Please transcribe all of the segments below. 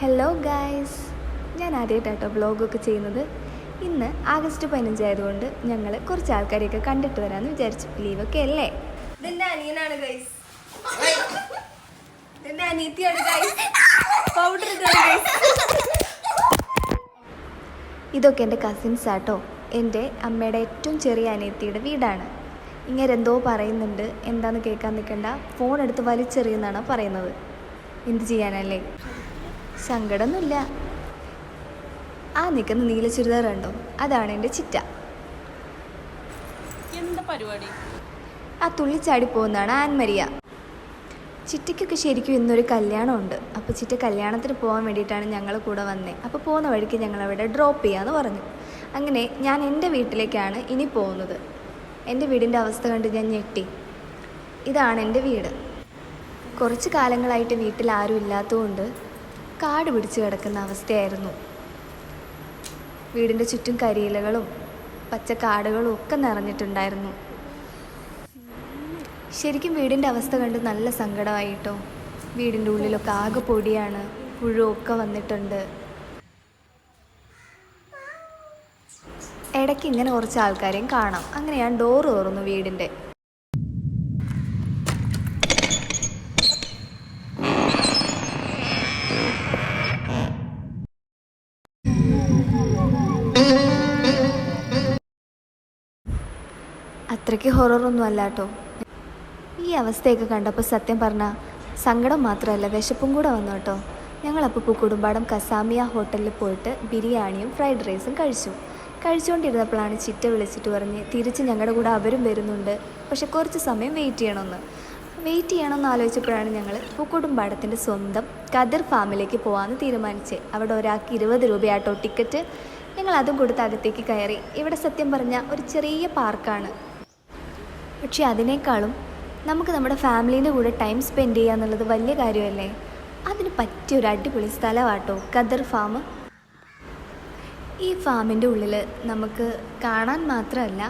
Hello guys ഞാൻ ആദ്യമായിട്ടാട്ടോ വ്ളോഗൊക്കെ ചെയ്യുന്നത്. ഇന്ന് ആഗസ്റ്റ് പതിനഞ്ചായതുകൊണ്ട് ഞങ്ങൾ കുറച്ച് ആൾക്കാരെയൊക്കെ കണ്ടിട്ട് വരാമെന്ന് വിചാരിച്ചു. ലീവൊക്കെ അല്ലേ? പൗഡർ ഇതൊക്കെ എന്റെ കസിൻസ് ആട്ടോ. എന്റെ അമ്മയുടെ ഏറ്റവും ചെറിയ അനിയത്തിയുടെ വീടാണ്. ഇങ്ങനെ എന്തോ പറയുന്നുണ്ട്. എന്താണെന്ന് കേൾക്കാൻ നിൽക്കണ്ട ഫോൺ എടുത്ത് വലിച്ചെറിയുന്നാണ് പറയുന്നത്. എന്ത് ചെയ്യാനല്ലേ? സങ്കടമൊന്നുമില്ല. ആ നിൽക്കുന്ന നീല ചുരിദാർ കണ്ടോ? അതാണ് എന്റെ ചിറ്റ. എന്താ പരിപാടി? ആ തുള്ളിച്ചാടി പോകുന്നതാണ് ആൻമരിയ. ചിറ്റയ്ക്കൊക്കെ ശരിക്കും ഇന്നൊരു കല്യാണമുണ്ട്. അപ്പോൾ ചിറ്റ കല്യാണത്തിന് പോകാൻ വേണ്ടിയിട്ടാണ് ഞങ്ങൾ കൂടെ വന്നത് അപ്പോൾ പോകുന്ന വഴിക്ക് ഞങ്ങൾ അവിടെ ഡ്രോപ്പ് ചെയ്യാമെന്ന് പറഞ്ഞു. അങ്ങനെ ഞാൻ എന്റെ വീട്ടിലേക്കാണ് ഇനി പോകുന്നത്. എന്റെ വീടിന്റെ അവസ്ഥ കണ്ട് ഞാൻ ഞെട്ടി. ഇതാണ് എന്റെ വീട്. കുറച്ച് കാലങ്ങളായിട്ട് വീട്ടിൽ ആരും ഇല്ലാത്തതുകൊണ്ട് കാട് പിടിച്ച് കിടക്കുന്ന അവസ്ഥയായിരുന്നു. വീടിന്റെ ചുറ്റും കരിയിലകളും പച്ചക്കാടുകളും ഒക്കെ നിറഞ്ഞിട്ടുണ്ടായിരുന്നു. ശരിക്കും വീടിന്റെ അവസ്ഥ കണ്ട് നല്ല സങ്കടമായിട്ടോ? വീടിന്റെ ഉള്ളിലൊക്കെ ആകെ പൊടിയാണ് പുഴുവൊക്കെ വന്നിട്ടുണ്ട്. ഇടയ്ക്ക് ഇങ്ങനെ കുറച്ച് ആൾക്കാരെയും കാണാം. അങ്ങനെ ഞാൻ ഡോറ് തുറന്നു വീടിന്റെ അത്രയ്ക്ക് ഹൊററൊന്നും അല്ല കേട്ടോ. ഈ അവസ്ഥയൊക്കെ കണ്ടപ്പോൾ സത്യം പറഞ്ഞാൽ സങ്കടം മാത്രമല്ല വിശപ്പും കൂടെ വന്നു കേട്ടോ. ഞങ്ങളപ്പോൾ കുടുംബാടം കസാമിയ ഹോട്ടലിൽ പോയിട്ട് ബിരിയാണിയും ഫ്രൈഡ് റൈസും കഴിച്ചു. കഴിച്ചുകൊണ്ടിരുന്നപ്പോഴാണ് ചിറ്റ വിളിച്ചിട്ട് പറഞ്ഞ് തിരിച്ച് ഞങ്ങളുടെ കൂടെ അവരും വരുന്നുണ്ട്. പക്ഷെ കുറച്ച് സമയം വെയിറ്റ് ചെയ്യണമെന്ന് വെയിറ്റ് ചെയ്യണമെന്ന് ആലോചിച്ചപ്പോഴാണ് ഞങ്ങൾ പൂക്കുടുംബാടത്തിന്റെ സ്വന്തം കതിർ ഫാമിലേക്ക് പോകാമെന്ന് തീരുമാനിച്ച്. അവിടെ ഒരാൾക്ക് ഇരുപത് രൂപയാട്ടോ ടിക്കറ്റ്. ഞങ്ങൾ അതും കൊടുത്ത് അകത്തേക്ക് കയറി. ഇവിടെ സത്യം പറഞ്ഞാൽ ഒരു ചെറിയ പാർക്കാണ്. പക്ഷെ അതിനേക്കാളും നമുക്ക് നമ്മുടെ ഫാമിലീന്റെ കൂടെ ടൈം സ്പെൻഡ് ചെയ്യുക എന്നുള്ളത് വലിയ കാര്യമല്ലേ? അതിന് പറ്റിയ ഒരു അടിപൊളി സ്ഥലമാട്ടോ ഖദർ ഫാം. ഈ ഫാമിന്റെ ഉള്ളിൽ നമുക്ക് കാണാൻ മാത്രമല്ല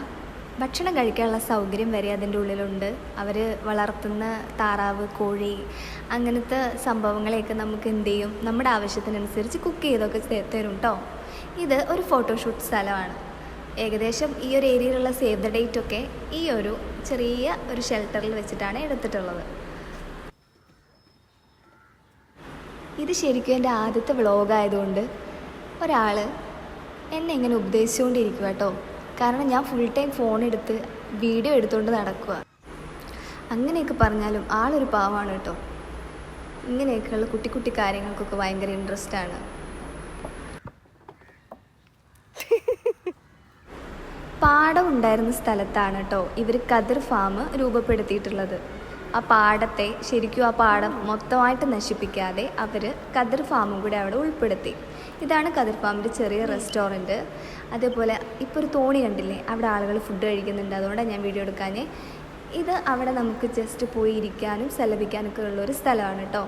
ഭക്ഷണം കഴിക്കാനുള്ള സൗകര്യം വരെ അതിന്റെ ഉള്ളിലുണ്ട്. അവർ വളർത്തുന്ന താറാവ് കോഴി അങ്ങനത്തെ സംഭവങ്ങളെയൊക്കെ നമുക്ക് എന്ത് ചെയ്യും? നമ്മുടെ ആവശ്യത്തിനനുസരിച്ച് കുക്ക് ചെയ്തൊക്കെ തരും കേട്ടോ ഇത് ഒരു ഫോട്ടോഷൂട്ട് സ്ഥലമാണ്. ഏകദേശം ഈ ഒരു ഏരിയയിലുള്ള സേവ് ദ ഡേറ്റ് ഒക്കെ ഈ ഒരു ചെറിയ ഒരു ഷെൽട്ടറിൽ വെച്ചിട്ടാണ് എടുത്തിട്ടുള്ളത്. ഇത് ശരിക്കും എന്റെ ആദ്യത്തെ വ്ളോഗായതുകൊണ്ട് ഒരാൾ എന്നെ ഇങ്ങനെ ഉപദേശിച്ചുകൊണ്ടിരിക്കുക കേട്ടോ കാരണം ഞാൻ ഫുൾ ടൈം ഫോൺ എടുത്ത് വീഡിയോ എടുത്തുകൊണ്ട് നടക്കുക അങ്ങനെയൊക്കെ പറഞ്ഞാലും ആളൊരു പാവമാണ് കേട്ടോ ഇങ്ങനെയൊക്കെയുള്ള കുട്ടി കുട്ടി കാര്യങ്ങൾക്കൊക്കെ ഭയങ്കര ഇൻട്രസ്റ്റ് പാടം ഉണ്ടായിരുന്ന സ്ഥലത്താണ് കേട്ടോ ഇവർ കതിർ ഫാം രൂപപ്പെടുത്തിയിട്ടുള്ളത്. ആ പാടത്തെ ശരിക്കും ആ പാടം മൊത്തമായിട്ട് നശിപ്പിക്കാതെ അവർ കതിർ ഫാമും കൂടെ അവിടെ ഉൾപ്പെടുത്തി. ഇതാണ് കതിർ ഫാമിന്റെ ചെറിയ റെസ്റ്റോറന്റ് അതേപോലെ ഇപ്പോൾ ഒരു തോണി കണ്ടില്ലേ? അവിടെ ആളുകൾ ഫുഡ് കഴിക്കുന്നുണ്ട്. അതുകൊണ്ടാണ് ഞാൻ വീഡിയോ എടുക്കാനേ ഇത് അവിടെ നമുക്ക് ജസ്റ്റ് പോയി ഇരിക്കാനും സെലഭിക്കാനൊക്കെ ഉള്ളൊരു സ്ഥലമാണ് കേട്ടോ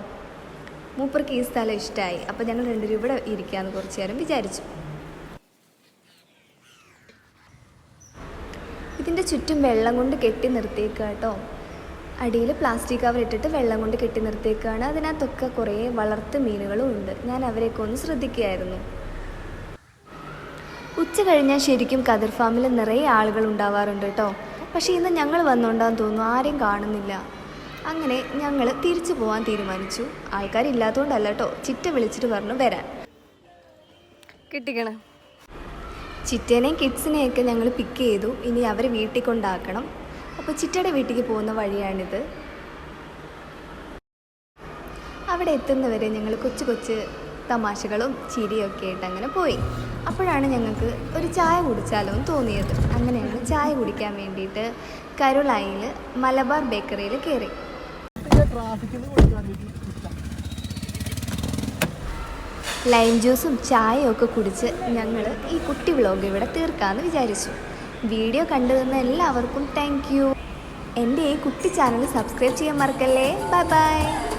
മൂപ്പർക്ക് ഈ സ്ഥലം ഇഷ്ടമായി അപ്പോൾ ഞങ്ങൾ രണ്ടുപേരും ഇവിടെ ഇരിക്കാമെന്ന് കുറച്ച് നേരം വിചാരിച്ചു. ഇതിന്റെ ചുറ്റും വെള്ളം കൊണ്ട് കെട്ടി നിർത്തിയേക്കുക കേട്ടോ അടിയിൽ പ്ലാസ്റ്റിക് കവർ ഇട്ടിട്ട് വെള്ളം കൊണ്ട് കെട്ടി നിർത്തിയേക്കുകയാണ് അതിനകത്തൊക്കെ കുറേ വളർത്തു മീനുകളും ഉണ്ട്. ഞാൻ അവരെയൊക്കെ ഒന്ന് ശ്രദ്ധിക്കുകയായിരുന്നു. ഉച്ച കഴിഞ്ഞാൽ ശരിക്കും കതിർ ഫാമിൽ നിറയെ ആളുകൾ ഉണ്ടാവാറുണ്ട് കേട്ടോ പക്ഷേ ഇന്ന് ഞങ്ങൾ വന്നുകൊണ്ടാന്ന് തോന്നുന്നു ആരെയും കാണുന്നില്ല. അങ്ങനെ ഞങ്ങൾ തിരിച്ചു പോകാൻ തീരുമാനിച്ചു. ആൾക്കാരില്ലാത്തതുകൊണ്ടല്ല കേട്ടോ ചിറ്റ വിളിച്ചിട്ട് പറഞ്ഞു വരാൻ. കിട്ടിക്കണ. ചിറ്റേനെയും കിഡ്സിനെയൊക്കെ ഞങ്ങൾ പിക്ക് ചെയ്തു. ഇനി അവർ വീട്ടിൽ കൊണ്ടാക്കണം. അപ്പോൾ ചിറ്റയുടെ വീട്ടിലേക്ക് പോകുന്ന വഴിയാണിത്. അവിടെ എത്തുന്നവരെ ഞങ്ങൾ കൊച്ചു കൊച്ചു തമാശകളും ചിരിയൊക്കെ ആയിട്ട് അങ്ങനെ പോയി. അപ്പോഴാണ് ഞങ്ങൾക്ക് ഒരു ചായ കുടിച്ചാലോ എന്ന് തോന്നിയത്. അങ്ങനെയാണ് ചായ കുടിക്കാൻ വേണ്ടിയിട്ട് കരുളായിൽ മലബാർ ബേക്കറിയിൽ കയറി. ലൈം ജ്യൂസും ചായയും ഒക്കെ കുടിച്ച് ഞങ്ങൾ ഈ കുട്ടി വ്ളോഗ് ഇവിടെ തീർക്കാമെന്ന് വിചാരിച്ചു. വീഡിയോ കണ്ടു തന്ന എല്ലാവർക്കും താങ്ക് യു എന്റെ ഈ കുട്ടി ചാനൽ സബ്സ്ക്രൈബ് ചെയ്യാൻ മറക്കല്ലേ? Bye bye